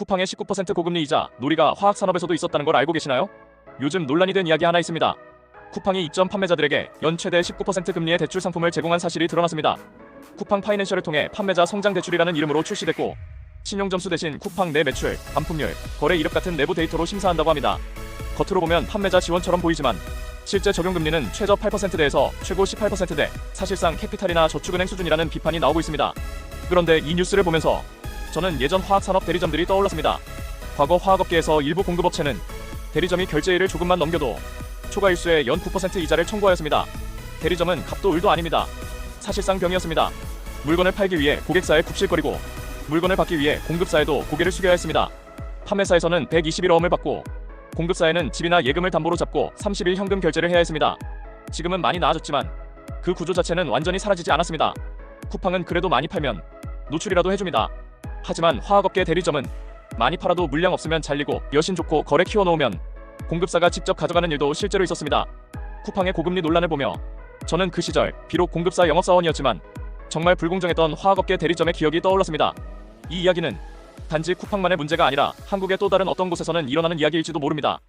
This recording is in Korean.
쿠팡의 19% 고금리 이자 놀이가 화학 산업에서도 있었다는 걸 알고 계시나요? 요즘 논란이 된 이야기 하나 있습니다. 쿠팡이 입점 판매자들에게 연 최대 19% 금리의 대출 상품을 제공한 사실이 드러났습니다. 쿠팡 파이낸셜을 통해 판매자 성장 대출이라는 이름으로 출시됐고 신용 점수 대신 쿠팡 내 매출, 반품률, 거래 이력 같은 내부 데이터로 심사한다고 합니다. 겉으로 보면 판매자 지원처럼 보이지만 실제 적용 금리는 최저 8%대에서 최고 18%대, 사실상 캐피탈이나 저축은행 수준이라는 비판이 나오고 있습니다. 그런데 이 뉴스를 보면서 저는 예전 화학산업 대리점들이 떠올랐습니다. 과거 화학업계에서 일부 공급업체는 대리점이 결제일을 조금만 넘겨도 초과 일수에 연 9% 이자를 청구하였습니다. 대리점은 값도 을도 아닙니다. 사실상 병이었습니다. 물건을 팔기 위해 고객사에 굽실거리고 물건을 받기 위해 공급사에도 고개를 숙여야 했습니다. 판매사에서는 121어음을 받고 공급사에는 집이나 예금을 담보로 잡고 30일 현금 결제를 해야 했습니다. 지금은 많이 나아졌지만 그 구조 자체는 완전히 사라지지 않았습니다. 쿠팡은 그래도 많이 팔면 노출이라도 해줍니다. 하지만 화학업계 대리점은 많이 팔아도 물량 없으면 잘리고 여신 좋고 거래 키워놓으면 공급사가 직접 가져가는 일도 실제로 있었습니다. 쿠팡의 고금리 논란을 보며 저는 그 시절 비록 공급사 영업사원이었지만 정말 불공정했던 화학업계 대리점의 기억이 떠올랐습니다. 이 이야기는 단지 쿠팡만의 문제가 아니라 한국의 또 다른 어떤 곳에서는 일어나는 이야기일지도 모릅니다.